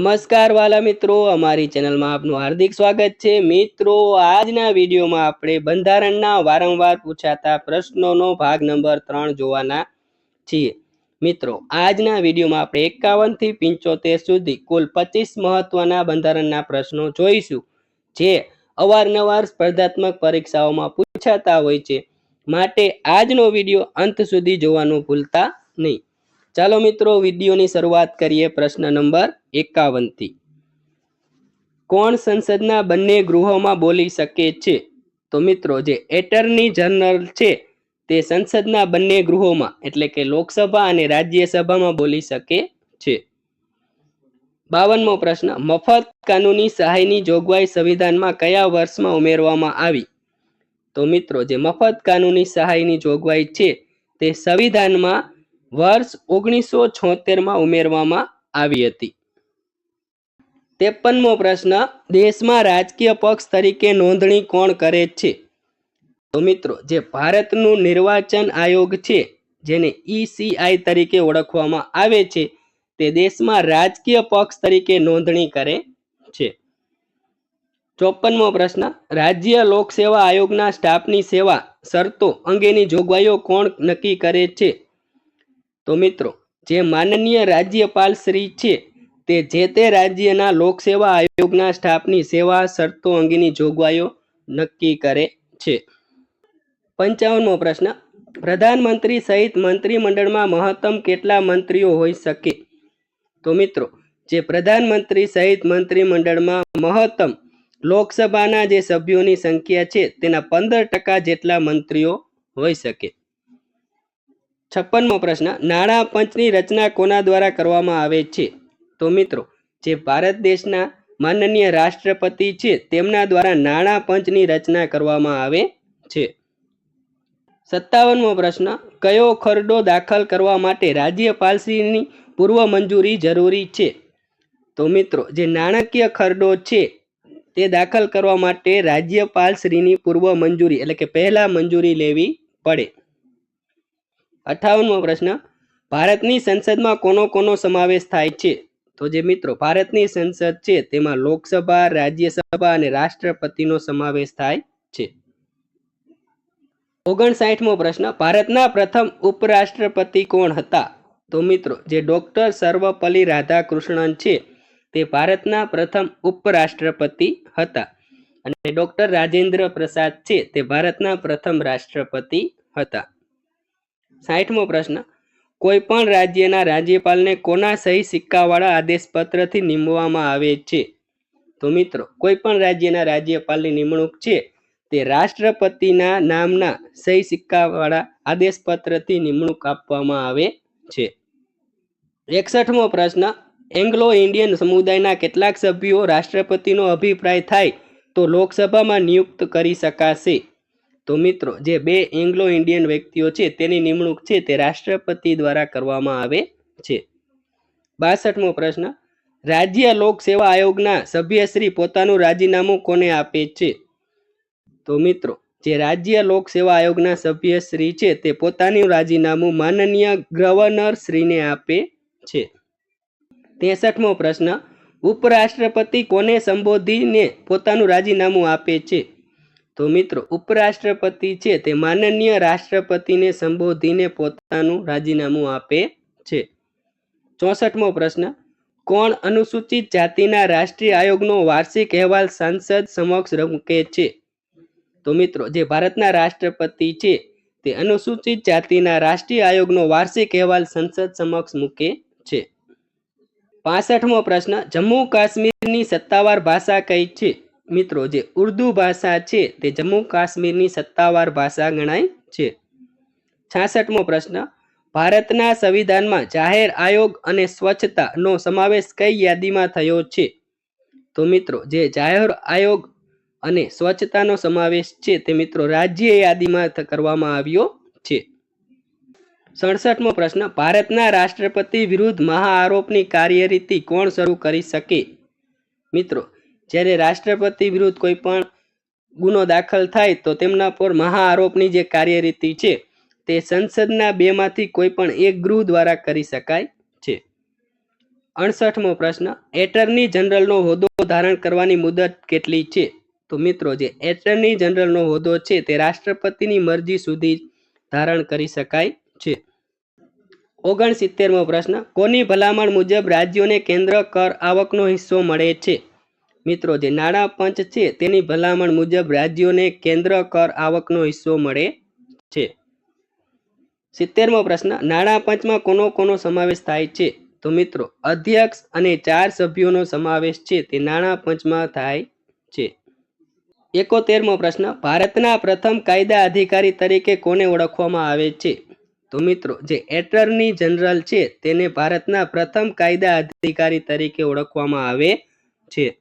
નમસ્કાર વાલા મિત્રો, અમારી ચેનલમાં આપનું હાર્દિક સ્વાગત છે. મિત્રો, આજના વિડીયોમાં આપણે બંધારણના વારંવાર પૂછાતા પ્રશ્નોનો ભાગ નંબર ત્રણ જોવાના છીએ. મિત્રો, આજના વિડીયોમાં આપણે એકાવનથી પંચોતેર સુધી કુલ પચીસ મહત્વના બંધારણના પ્રશ્નો જોઈશું. જે અવારનવાર સ્પર્ધાત્મક પરીક્ષાઓમાં પૂછાતા હોય છે. માટે આજનો વીડિયો અંત સુધી જોવાનું ભૂલતા નહીં. ચાલો મિત્રો, વિડીયોની શરૂઆત કરીએ પ્રશ્ન નંબર એકાવનથી કોણ સંસદના બંને ગૃહોમાં બોલી શકે છે? તો મિત્રો, જે એટર્ની જનરલ છે, તે સંસદના બંને ગૃહોમાં, એટલે કે લોકસભા અને રાજ્યસભામાં બોલી શકે છે. બાવનમો પ્રશ્ન, મફત કાનૂની સહાયની જોગવાઈ સંવિધાનમાં કયા વર્ષમાં ઉમેરવામાં આવી? તો મિત્રો, જે મફત કાનૂની સહાયની જોગવાઈ છે, તે સંવિધાનમાં વર્ષ ઓગણીસો છોતેરમાં ઉમેરવામાં આવી હતી. ત્રેપનમો પ્રશ્ન, દેશમાં રાજકીય પક્ષ તરીકે નોંધણી કોણ કરે છે? તો મિત્રો, જે ભારતનું નિર્વાચન આયોગ છે, જેને ઈસીઆઈ તરીકે ઓળખવામાં આવે છે તે દેશમાં રાજકીય પક્ષ તરીકે નોંધણી કરે છે. ચોપનમો પ્રશ્ન, રાજ્ય લોકસેવા આયોગના સ્ટાફની સેવા શરતો અંગેની જોગવાઈઓ કોણ નક્કી કરે છે? તો મિત્રો, જે માનનીય રાજ્યપાલ શ્રી છે, તે જે તે રાજ્યના લોકસેવા આયોગના સ્ટાફની સેવા શરતો અંગેની જોગવાઈઓ નક્કી કરે છે. પંચાવનમો પ્રશ્ન, પ્રધાનમંત્રી સહિત મંત્રીમંડળમાં મહત્તમ કેટલા મંત્રીઓ હોઈ શકે? તો મિત્રો, જે પ્રધાનમંત્રી સહિત મંત્રીમંડળમાં મહત્તમ લોકસભાના જે સભ્યોની સંખ્યા છે, તેના પંદર ટકા જેટલા મંત્રીઓ હોઈ શકે. છપ્પનમો પ્રશ્ન, નાણાં પંચની રચના કોના દ્વારા કરવામાં આવે છે? તો મિત્રો, જે ભારત દેશના માનનીય રાષ્ટ્રપતિ છે, તેમના દ્વારા નાણાં પંચની રચના કરવામાં આવે છે. સત્તાવનમો પ્રશ્ન, કયો ખરડો દાખલ કરવા માટે રાજ્યપાલશ્રીની પૂર્વ મંજૂરી જરૂરી છે. તો મિત્રો, જે નાણાકીય ખરડો છે, તે દાખલ કરવા માટે રાજ્યપાલશ્રીની પૂર્વ મંજૂરી, એટલે કે પહેલા મંજૂરી લેવી પડે. અઠાવનમો પ્રશ્ન, ભારતની સંસદમાં કોનો કોનો સમાવેશ થાય છે? તો જે મિત્રો, ભારતની સંસદ છે, તેમાં લોકસભા, રાજ્યસભા અને રાષ્ટ્રપતિનો સમાવેશ થાય છે. ઓગણસાઠમો પ્રશ્ન, ભારતના પ્રથમ ઉપરાષ્ટ્રપતિ કોણ હતા? તો મિત્રો, જે ડૉક્ટર સર્વપલ્લી રાધાકૃષ્ણન છે, તે ભારતના પ્રથમ ઉપરાષ્ટ્રપતિ હતા. અને ડોક્ટર રાજેન્દ્ર પ્રસાદ છે, તે ભારતના પ્રથમ રાષ્ટ્રપતિ હતા. સાઠમો પ્રશ્ન, કોઈ પણ રાજ્યના રાજ્યપાલને કોના સહી સિક્કાવાળા આદેશપત્રથી નિમવામાં આવે છે? તો મિત્રો, કોઈ પણ રાજ્યના રાજ્યપાલની નિમણૂક છે, તે રાષ્ટ્રપતિના નામના સહી સિક્કાવાળા આદેશપત્રથી નિમણૂક આપવામાં આવે છે. એકસઠમો પ્રશ્ન, એંગ્લો ઇન્ડિયન સમુદાયના કેટલાક સભ્યો રાષ્ટ્રપતિનો અભિપ્રાય થાય તો લોકસભામાં નિયુક્ત કરી શકાશે. તો મિત્રો, જે બે એંગ્લો ઇન્ડિયન વ્યક્તિઓ છે, તેની નિમણૂક છે તે રાષ્ટ્રપતિ દ્વારા કરવામાં આવે છે. બાસઠમો પ્રશ્ન, રાજ્ય લોક સેવા આયોગના સભ્યશ્રી પોતાનું રાજીનામું કોને આપે છે? તો મિત્રો, જે રાજ્ય લોક સેવા આયોગના સભ્યશ્રી છે, તે પોતાનું રાજીનામું માનનીય ગવર્નર શ્રીને આપે છે. તેસઠમો પ્રશ્ન, ઉપરાષ્ટ્રપતિ કોને સંબોધીને પોતાનું રાજીનામું આપે છે? તો મિત્રો, ઉપરાષ્ટ્રપતિ છે તે માનનીય રાષ્ટ્રપતિને સંબોધીને પોતાનું રાજીનામું આપે છે. ચોસઠમો પ્રશ્ન, કોણ અનુસૂચિત જાતિના રાષ્ટ્રીય આયોગનો વાર્ષિક અહેવાલ સંસદ સમક્ષ મૂકે છે? તો મિત્રો, જે ભારતના રાષ્ટ્રપતિ છે તે અનુસૂચિત જાતિના રાષ્ટ્રીય આયોગનો વાર્ષિક અહેવાલ સંસદ સમક્ષ મૂકે છે. પાસઠમો પ્રશ્ન, જમ્મુ કાશ્મીરની સત્તાવાર ભાષા કઈ છે? મિત્રો, જે ઉર્દુ ભાષા છે, તે જમ્મુ કાશ્મીરની સત્તાવાર ભાષા ગણાય છે. છાસઠમો પ્રશ્ન, ભારતના સંવિધાનમાં જાહેર આયોગ અને સ્વચ્છતાનો સમાવેશ કઈ યાદીમાં થયો છે? તો મિત્રો, જે જાહેર આયોગ અને સ્વચ્છતાનો સમાવેશ છે, તે મિત્રો રાજ્ય યાદીમાં કરવામાં આવ્યો સડસઠમો પ્રશ્ન, ભારતના રાષ્ટ્રપતિ વિરુદ્ધ મહાઆરોપની કાર્યરીતિ કોણ શરૂ કરી શકે? મિત્રો, જ્યારે રાષ્ટ્રપતિ વિરુદ્ધ કોઈ પણ ગુનો દાખલ થાય તો તેમના પર મહાઆરોપની જે કાર્યરીતિ છે, તે સંસદના બેમાંથી કોઈ પણ એક ગૃહ દ્વારા કરી શકાય છે. અડસઠમો પ્રશ્ન, એટર્ની જનરલનો હોદ્દો ધારણ કરવાની મુદત કેટલી છે? તો મિત્રો, જે એટર્ની જનરલનો હોદ્દો છે, તે રાષ્ટ્રપતિની મરજી સુધી ધારણ કરી શકાય છે. ઓગણસિત્તેરમો પ્રશ્ન, કોની ભલામણ મુજબ રાજ્યોને કેન્દ્ર કર આવકનો હિસ્સો મળે છે? મિત્રો, જે નાણાં પંચ છે, તેની ભલામણ મુજબ રાજ્યોને કેન્દ્ર કર આવકનો હિસ્સો મળે છે. સિત્તેરમો પ્રશ્ન, નાણાં પંચમાં કોનો કોનો સમાવેશ થાય છે? તો મિત્રો, અધ્યક્ષ અને ચાર સભ્યોનો સમાવેશ છે, તે નાણાં પંચમાં થાય છે. એકોતેરમો પ્રશ્ન, ભારતના પ્રથમ કાયદા અધિકારી તરીકે કોને ઓળખવામાં આવે છે? તો મિત્રો, જે એટર્ની જનરલ છે, તેને ભારતના પ્રથમ કાયદા અધિકારી તરીકે ઓળખવામાં આવે છે.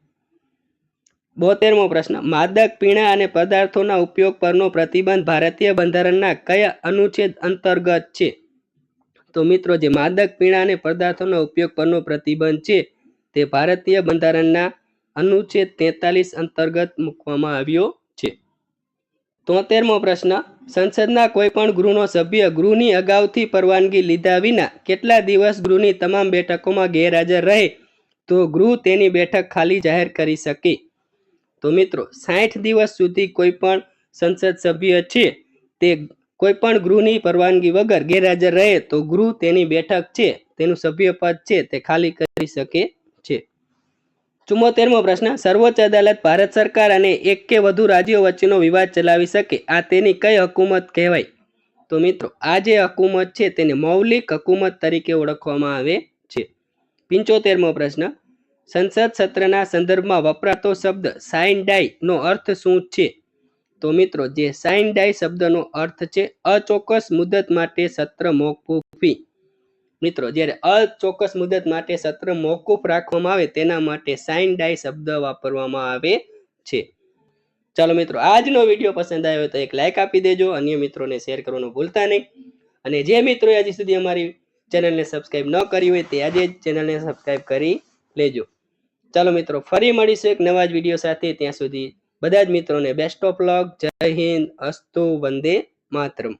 બોતેરમો પ્રશ્ન, માદક, પીણા અને પદાર્થોના ઉપયોગ પરનો પ્રતિબંધ ભારતીય બંધારણના કયા અનુચ્છેદ અંતર્ગત છે? તો મિત્રો, જે માદક, પીણા અને પદાર્થોના ઉપયોગ પરનો પ્રતિબંધ છે, તે ભારતીય બંધારણના અનુચ્છેદ તેતાલીસ અંતર્ગત મૂકવામાં આવ્યો છે. તોતેરમો પ્રશ્ન સંસદના કોઈ પણ ગૃહનો સભ્ય ગૃહની અગાઉથી પરવાનગી લીધા વિના કેટલા દિવસ ગૃહની તમામ બેઠકોમાં ગેરહાજર રહે તો ગૃહ તેની બેઠક ખાલી જાહેર કરી શકે? તો મિત્રો, સાઠ દિવસ સુધી કોઈ પણ સંસદ સભ્ય છે તે કોઈ પણ ગૃહની પરવાનગી વગર ગેરહાજર રહે તો ગૃહ તેની બેઠક છે, તેનું સભ્યપદ છે તે ખાલી કરી શકે? ચુમ્મોતેરમો પ્રશ્ન, સર્વોચ્ચ અદાલત ભારત સરકાર અને એક કે વધુ રાજ્યો વચ્ચેનો વિવાદ ચલાવી શકે, આ તેની કઈ હકુમત કહેવાય? તો મિત્રો, આ જે હકુમત છે તેને મૌલિક હકુમત તરીકે ઓળખવામાં આવે છે. પંચોતેરમો પ્રશ્ન, સંસદ સત્રના સંદર્ભમાં વપરાતો શબ્દ સાઇન ડાઈ નો અર્થ શું છે? તો મિત્રો, જે સાઇન ડાય શબ્દનો અર્થ છે અચોક્કસ મુદત માટે સત્ર મોકૂફી. મિત્રો, જ્યારે અચોક્કસ મુદત માટે સત્ર મોકૂફ રાખવામાં આવે, તેના માટે સાઇન ડાઈ શબ્દ વાપરવામાં આવે છે. ચાલો મિત્રો, આજનો વીડિયો પસંદ આવ્યો તો એક લાઇક આપી દેજો, અન્ય મિત્રોને શેર કરવાનું ભૂલતા નહીં. અને જે મિત્રોએ હજી સુધી અમારી ચેનલને સબસ્ક્રાઇબ ન કરી હોય, તે આજે જ ચેનલને સબસ્ક્રાઇબ કરી લેજો. ચાલો મિત્રો, ફરી મળીશું એક નવા જ વીડિયો સાથે. ત્યાં સુધી બધા જ મિત્રોને બેસ્ટ ઓફ લક જય હિન્દ, અસ્તુ, વંદે માતરમ.